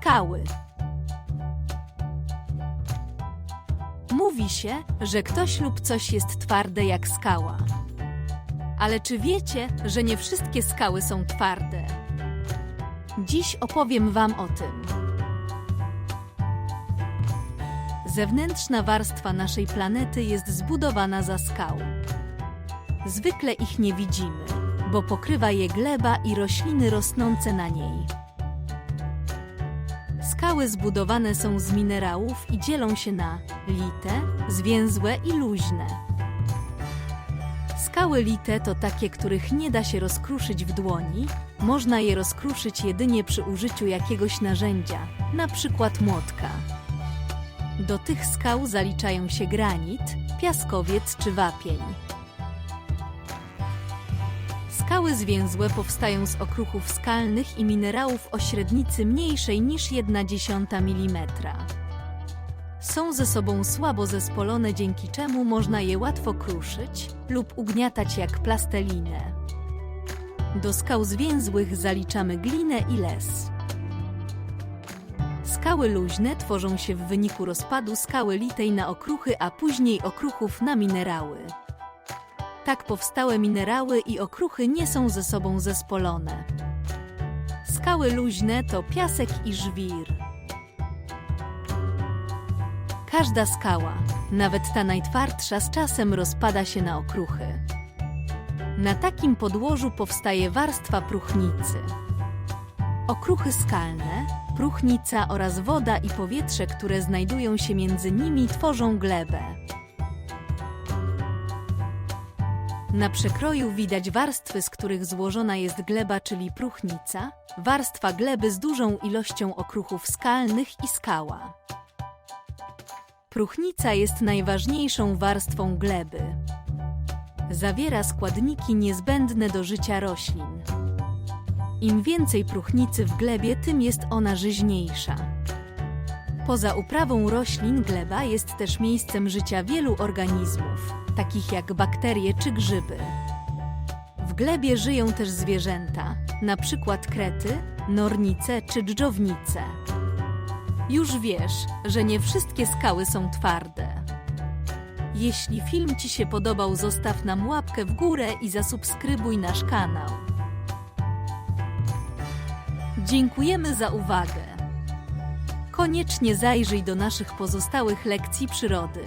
Skały. Mówi się, że ktoś lub coś jest twarde jak skała. Ale czy wiecie, że nie wszystkie skały są twarde? Dziś opowiem Wam o tym. Zewnętrzna warstwa naszej planety jest zbudowana za skał. Zwykle ich nie widzimy, bo pokrywa je gleba i rośliny rosnące na niej. Skały zbudowane są z minerałów i dzielą się na lite, zwięzłe i luźne. Skały lite to takie, których nie da się rozkruszyć w dłoni. Można je rozkruszyć jedynie przy użyciu jakiegoś narzędzia, na przykład młotka. Do tych skał zaliczają się granit, piaskowiec czy wapień. Skały zwięzłe powstają z okruchów skalnych i minerałów o średnicy mniejszej niż 1,1 mm. Są ze sobą słabo zespolone, dzięki czemu można je łatwo kruszyć lub ugniatać jak plastelinę. Do skał zwięzłych zaliczamy glinę i les. Skały luźne tworzą się w wyniku rozpadu skały litej na okruchy, a później okruchów na minerały. Tak powstałe minerały i okruchy nie są ze sobą zespolone. Skały luźne to piasek i żwir. Każda skała, nawet ta najtwardsza, z czasem rozpada się na okruchy. Na takim podłożu powstaje warstwa próchnicy. Okruchy skalne, próchnica oraz woda i powietrze, które znajdują się między nimi, tworzą glebę. Na przekroju widać warstwy, z których złożona jest gleba, czyli próchnica, warstwa gleby z dużą ilością okruchów skalnych i skała. Próchnica jest najważniejszą warstwą gleby. Zawiera składniki niezbędne do życia roślin. Im więcej próchnicy w glebie, tym jest ona żyźniejsza. Poza uprawą roślin, gleba jest też miejscem życia wielu organizmów, takich jak bakterie czy grzyby. W glebie żyją też zwierzęta, na przykład krety, nornice czy dżdżownice. Już wiesz, że nie wszystkie skały są twarde. Jeśli film Ci się podobał, zostaw nam łapkę w górę i zasubskrybuj nasz kanał. Dziękujemy za uwagę. Koniecznie zajrzyj do naszych pozostałych lekcji przyrody.